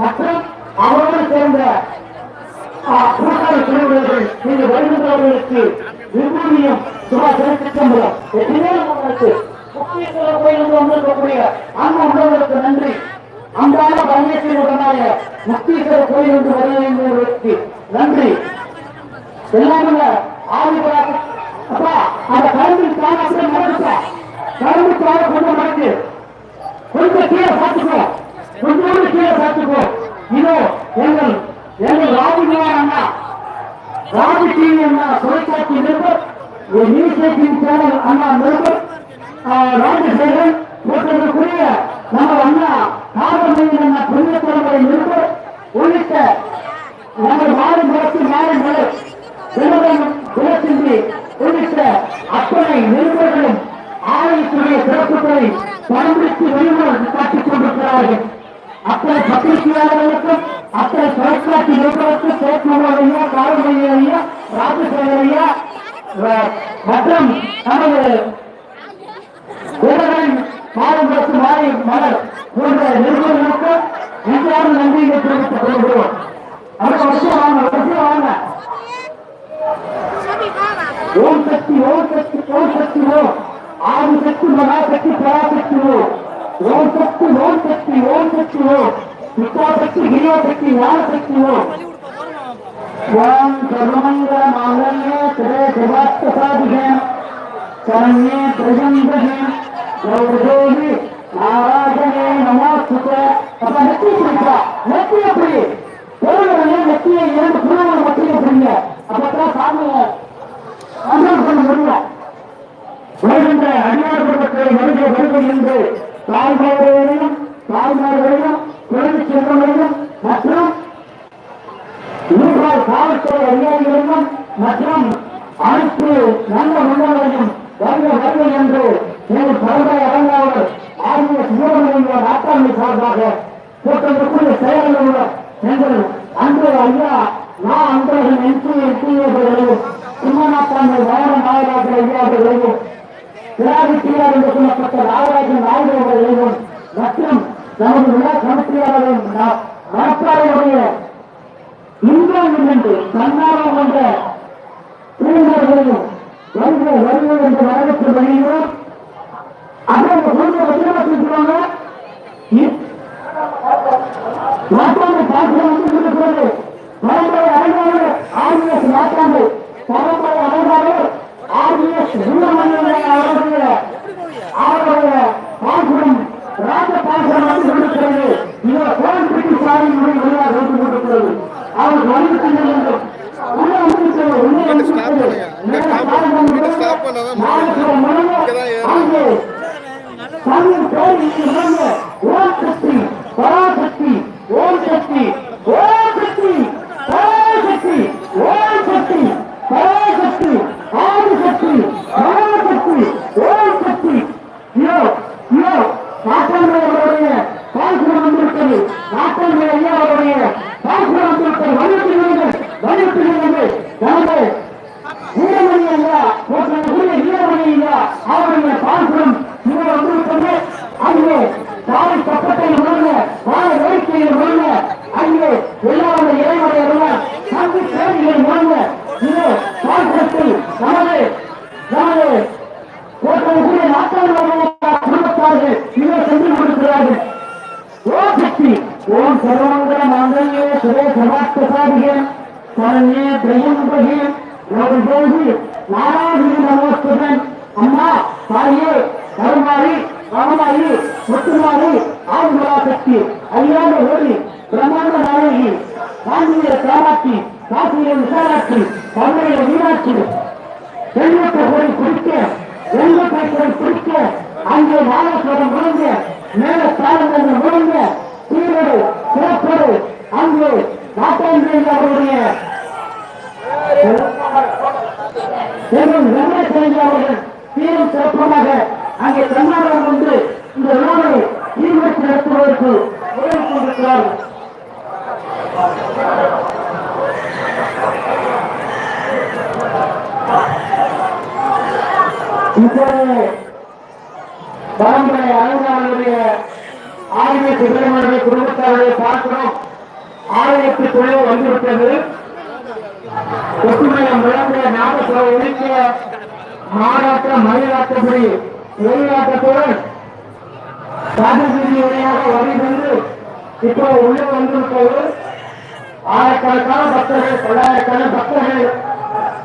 மற்றும் அவரோடு சேர்ந்த கூட்டாளி குழுவினர்கள் நீங்க வருகின்றவர்களுக்கு விரும்பியும் சுபா சிறப்பிச்சம்பலம் எத்தனையோ உங்களுக்கு முக்கியத்துவ கோயிலிருந்து வந்திருக்கக்கூடிய அண்ணா உணவர்களுக்கு நன்றி. அன்றாட பரமேஸ்வரனுடனாய முக்தீஸ்வரர் கோயில் என்று வருகிறவர்களுக்கு நன்றி. எல்லாமே ஆதிபராக அப்பா அந்த கரும்பு தான அப்படியே கரும்பு தான கொஞ்சம் மறந்து கொஞ்சம் கீழே பார்த்துக்கோ. இதோ எங்கள் எங்கள் ராஜகுமார் அண்ணா ராஜ டிவி அண்ணா தொலைக்காட்சி நிருபர் நியூஸ் டிவி சேனல் அண்ணா நிருபர் ராஜசேகரன் போன்றதற்குரிய நம்ம அண்ணா நாகமணியின் அண்ணா புதிய தலைமுறை நிருபர் உள்ளிட்ட நமது மாறி முழக்கு மாறி மலர் திருமணம் குலசிந்தி உள்ளிட்ட அத்தனை நிருபர்களும் ஆலயத்துடைய சிறப்புகளை பயன்படுத்தி வெளிமுறை காட்டிக் கொண்டிருக்கிறார்கள். அத்தனை பத்திரிகையாளர்களுக்கும் அத்தனை தொலைக்காட்சி நிறுவனத்துக்கும் சேத்மோகன் ஐயா காவல்துறை ஐயா ராஜசேகர் ஐயா மற்றும் நமது வீரர்கள் மாறுபடுத்து மாறி மலர் போன்ற நிறுவனங்களுக்கு இந்தியாவில் நன்றியை தெரிவித்துக் கொள்கிறோம். அடுத்த வருஷம் வாங்க வருஷம் வாங்க. ஓம் சக்தி ஓம் சக்தி ஓம் சக்தி ஓ ஆதி சக்தி மகா சக்தி பராசக்தி ஓ ஓம் சக்தி ஓம் சக்தி ஓம் சக்தி ஓம் வித்யா சக்தி கிரியா சக்தி ஞான சக்தி ஓம் ஓம் சர்வமங்கல மாங்கல்யே திரே சுபாஸ்த சாதிகே சரண்யே பிரஜம்பகே கௌரதேவி நாராஜனே நமோஸ்துதே அப்ப நெத்தி பிடிப்பா நெத்தி காவல்துறை அதிகாரிகளிடம் மற்றும் அனைத்து நல்ல மன்னர்களையும் வருக வருக என்று எங்கள் பரம்பரை அரங்காவலர் ஆர்வ சுப்பிரமணிய நாட்டாண்மை சார்பாக கூட்டத்திற்குரிய செயலாளர் எங்கள் அன்று ஐயா நான் அன்பர்கள் எம்பி எம்பிஏர்களையும் சிம்மநாட்டாண்மை மோகன் நாகராஜன் ஐயா அவர்களையும் டிஆர் என்று சொல்லப்பட்ட நாகராஜன் நாயுடு மற்றும் நமது விழா கமிட்டியாளரையும் மனப்பாறையுடைய இந்தியாவில் தன்னார்வம் கொண்ட இளைஞர்களையும் வருக வருக என்று வரவேற்று அவர் வந்து செல்ல வேண்டும் உள்ளே வந்திருக்கிறது, உள்ளே வந்திருக்கிறது. நேர காலம் இங்கிட்ட ஸ்டாப் பண்ணாதான் நாளைக்கு ஒரு மணிக்கு இங்கதான் ஏறணும். அங்கே தமிழ் கோயிலுக்கு இறங்க ஓம் சக்தி பராசக்தி ஓம் சக்தி ஓம் சக்தி பராசக்தி ஓம் சக்தி பராசக்தி ஆதிசக்தி பராசக்தி ஓம் சக்தி இதோ இதோ நாட்டாண்மை அவருடைய பாசுரம் வந்திருக்கிறது நாட்டாண்மை ஐயா அவருடைய பாசுரம் வந்திருக்கிறது வலியுறுத்துகிறது வலியுறுத்துகிறது நமது வீரமணி ஐயா போற்றக்கூடிய வீரமணி ஐயா அவருடைய பாசுரம் இங்கே வந்திருப்பது அங்கே தாய் பக்கத்தை உணர்ந்த வாழ வேடிக்கையில் உணர்ந்த அங்கே எல்லாருடைய இறைவனை உணர் சங்கு சேவைகளை உணர்ந்த இது பாசுரத்தில் நமது நமது போற்றக்கூடிய நாட்டாளர்களுடைய குடும்பத்தார்கள் இங்கே சென்று கொடுக்கிறார்கள் ஓம் சக்தி ஓம் சர்வமங்கல மாங்கல்யே சுரே சமாப்த சாதிகே சரண்யே திரையம்பகே போது நாராயணி நமோஸ்துதன் அம்மா தாயே கருமாரி ராமமாரி முத்துமாரி ஆதிமலா சக்தி அழியாத ஓடி பிரம்மாண்ட நாயகி காந்திய காமாட்சி காசிய விசாலாட்சி கண்ணைய மீனாட்சி செல்வத்தை போய் குடிக்க செல்வத்தை போய் குடிக்க அங்கே நாகஸ்வரம் முழங்க மேல தாளங்கள் முழங்க சீரோடு சிறப்போடு அங்கே அவருடைய எங்கள் வெங்கடேஷ் ஐயா அவர்கள் சீரும் சிறப்பமாக அங்கே தன்னார்வம் கொண்டு இந்த விழாவை ஈடுபட்டு நடத்துவதற்கு உதவி இப்போது பரம்பரை அலுவலர்களுடைய ஆலய சுப்பிரமணிய குடும்பத்தாருடைய பார்க்கிறோம் ஆலயத்துக்குள்ளே வந்துவிட்டது ஒற்றுமையை முழங்கிய ஞாபக ஒழிக்க மாநாட்ட மயிலாட்டப்படி வெளிநாட்டத்துடன் ராஜகிரி வழியாக வருகிறது இப்போ உள்ளே வந்திருப்பது ஆயிரக்கணக்கான பக்தர்கள் பல்லாயிரக்கான பக்தர்கள்.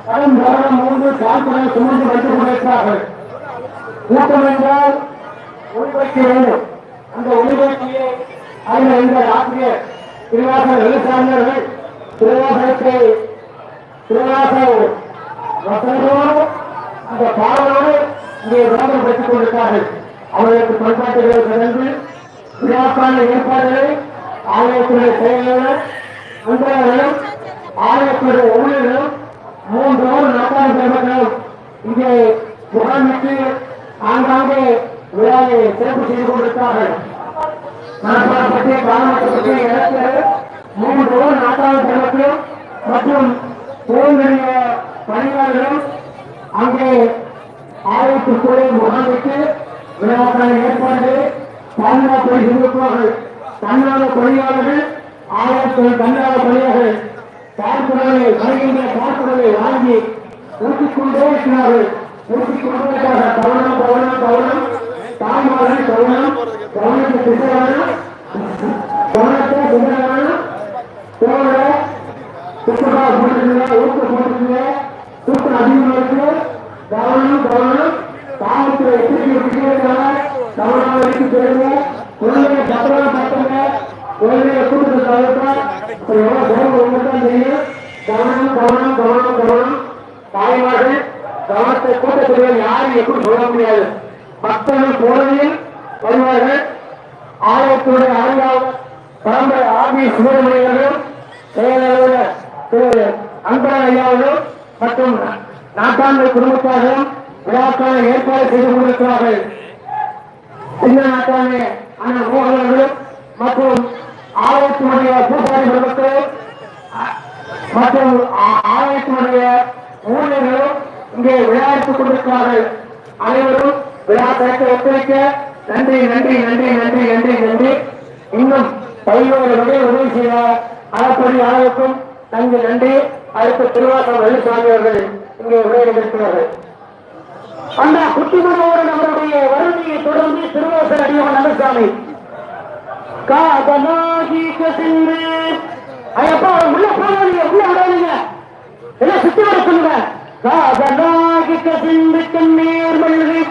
கடன் மரணம் மூன்று கால்பனை சுமந்து வந்து கொண்டிருக்கிறார்கள். கூட்டம் என்றால் ஒளிபரப்பி வேண்டும். அந்த ஒளிபரப்பியை அதில் இந்த ஆசிரியர் திருவாசர் விவசாயிகள் திருவாசகத்தை திருவாசக வசனத்தோடு அந்த பாடலோடு இங்கே விளம்பரப்படுத்திக் கொண்டிருக்கிறார்கள். அவர்களுக்கு பண்பாட்டுகளை கடந்து விழாக்கான ஏற்பாடுகளை ஆலயத்துடைய செயலாளர் அன்பர்களும் ஆலயத்துடைய ஊழியர்களும் மூன்று நாட்டாள பெருமக்களும் இங்கே முகாமிட்டு ஆங்காங்கே விழாவை சிறப்பு செய்து கொண்டிருக்கிறார்கள். மனப்பாடப்பட்டு காலமட்டப்பட்டு இடத்தில் மூன்று நாட்டாள பெருமக்களும் மற்றும் கோவிலுடைய பணியாளர்களும் அங்கே ஆலயத்திற்குள்ளே முகாமிட்டு விழாக்கான ஏற்பாடு பாதுகாப்பு இருப்பார்கள் தன்னால தொழிலாளர்கள் ஆயிரத்தி தன்னால தொழிலாளர்கள் பார்ப்புகளை வருகின்ற பார்ப்புகளை வாங்கி ஊட்டிக் கொண்டே இருக்கிறார்கள் ஊட்டிக் கொண்டே கவனம் கவனம் கவனம் தாய்மார்கள் கவனம் கவனத்தை திசையான கவனத்தை திசையான தோழ சுற்றுலா போட்டுருங்க ஊக்க போட்டுருங்க தூக்கம் அதிகமாக இருக்கு கவனம் கவனம் கவனம் வைத்து சொல்லுங்க குழந்தைய பத்திரமா பார்த்துங்க குழந்தைய கூட்டத்தை தவிர்த்தா எவ்வளவு சிரமம் உங்களுக்கு தெரியும். கவனம் கவனம் கவனம் கவனம். தாய்மார்கள் கவனத்தை கூட்டத்தில் யாரும் எப்படி சொல்ல முடியாது. பக்தர்கள் குழந்தையில் வருவார்கள் ஆலயத்துடைய அறிவாளர் பரம்பரை ஆதி சுப்பிரமணியர்களும் செயலாளர் திரு அன்பரன் ஐயாவர்களும் மற்றும் நாட்டாண்மை குடும்பத்தாகவும் விழாக்கான ஏற்பாடு செய்து கொண்டிருக்கிறார்கள். சின்ன நாட்டாண்மை அண்ணன் மோகனர்களும் மற்றும் ஆலயத்தினுடைய பூசாரி குடும்பத்திலும் மற்றும் ஆ- ஆலயத்தினுடைய ஊழியர்களும் இங்கே விளையாட்டுக் கொண்டிருக்கிறார்கள். அனைவரும் விழா திறக்க ஒத்துழைக்க நன்றி நன்றி நன்றி நன்றி நன்றி நன்றி. இன்னும் பல்வேறு வகையில் உதவி செய்த அறப்படி ஆலயக்கும் நன்றி நன்றி. அடுத்த திருவாசம் வெள்ளிசாமி அவர்கள் இங்கே உரையாடுகிறார்கள் அந்த குட்டிமனோரன் அவருடைய வருகையை தொடர்ந்து திருவாசல் அடியவன் நந்தசாமி காதலாகி கசிந்து. ஐயப்பா உள்ள போகாதீங்க உள்ள விடாதீங்க எல்லாம் சுத்தி வர சொல்லுங்க. காதலாகி கசிந்து கண்ணீர் மல்கி.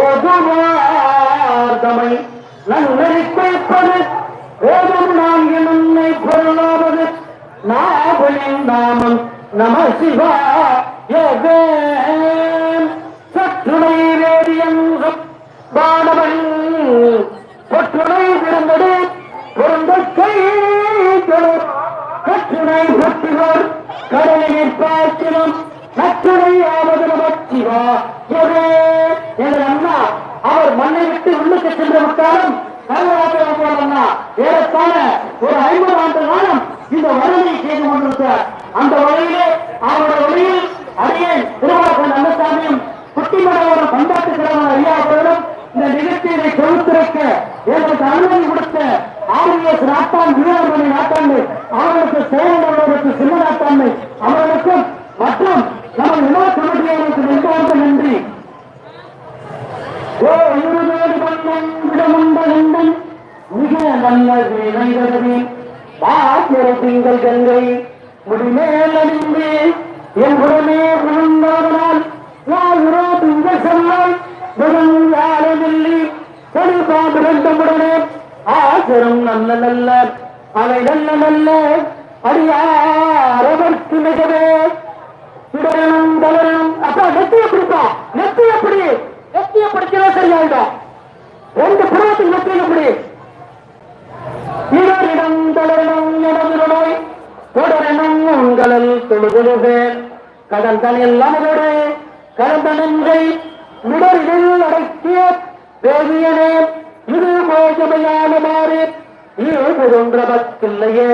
ஓதுவார்தமை நன்னறி குறைப்பது ஓதும் நான்கு நன்மை பொருளாவது. நாவலின் நாமம் நம சிவா யோகே. பாடவன் பொற்றுணை பிறந்தது பொருந்த கை கற்றுணை பற்றிவர் கடலில் பார்க்கிறோம் நற்றுணை ஆவது நமச்சிவா எவே அண்ணா? அவர் மண்ணை விட்டு உள்ளுக்கு சென்று விட்டாலும் அண்ணா ஏறத்தாழ ஒரு நல்ல வேலைகளே திங்கள் கங்கை முடிமேல் அணிந்து என் உடனே விழுந்தவனால் யாரோ திங்கள் செல்லால் வெறும் யாரமில்லி கடுப்பாடு ரெண்டுமுடனே ஆசரும் நல்ல நல்ல அவை நல்ல நல்ல அடியாரவர்க்கு மிகவே. இடரணும் தவறணும் அப்பா நெத்தி எப்படிப்பா? நெத்தி எப்படி? நெத்திய பிடிக்கவே சரியாயிடும்? ரெண்டு புறத்துக்கு நெத்தி எப்படி? இடரிடம் தளரணும் இடது நோய் தொடரணும் உங்களில் தொழுகுலுகேன் கடல் தனில் அமரோடு கடந்த நன்றை மிடரில் அடக்கிய தேவியனே இது மோசமையான மாறு ஈடுகின்ற பக்கில்லையே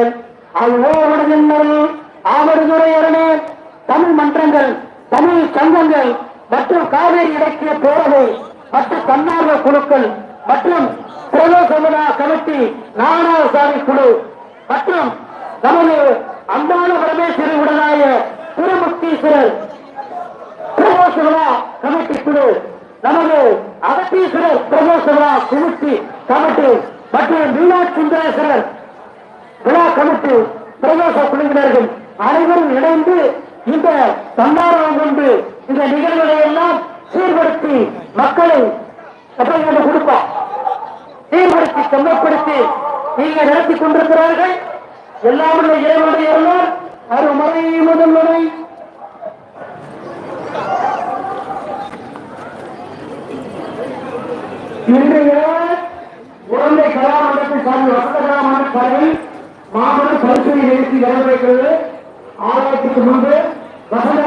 அவ்வளோடு நின்னல் ஆவடுதுறையரனே தமிழ் மன்றங்கள் தமிழ் சங்கங்கள் மற்றும் காவேரி இலக்கிய பேரவை மற்றும் தன்னார்வ குழுக்கள் மற்றும் பிரதோசமனா கமிட்டி நானாசாமி குழு. மற்றும் நமது அன்பான பரமேஸ்வரி உடனாய திருமுக்தீஸ்வரர் பிரதோஷ கமிட்டி குழு. நமது அகத்தீஸ்வரர் பிரதோஷ குமிட்டி கமிட்டி மற்றும் மீனாட்சி சுந்தரேஸ்வரர் விழா கமிட்டி பிரமோச குழுவினர்கள் அனைவரும் இணைந்து இந்த சம்பாரம் கொண்டு இந்த நிகழ்வுகளை எல்லாம் சீர்படுத்தி மக்களை எப்படி கொடுப்போம் தீர்ப்படுத்தி செம்மப்படுத்தி நீங்க நடத்தி கொண்டிருக்கிறார்கள். எல்லாம் இறைவனுடைய அருமறை முதல்வரை இன்றைய குழந்தை கலாமண்டலத்தின் சார்பில் வசந்த கலாமண்ட சார்பில் மாபெரும் பரிசுரை நிகழ்ச்சி நடைபெறுகிறது ஆலயத்துக்கு முன்பு வசந்த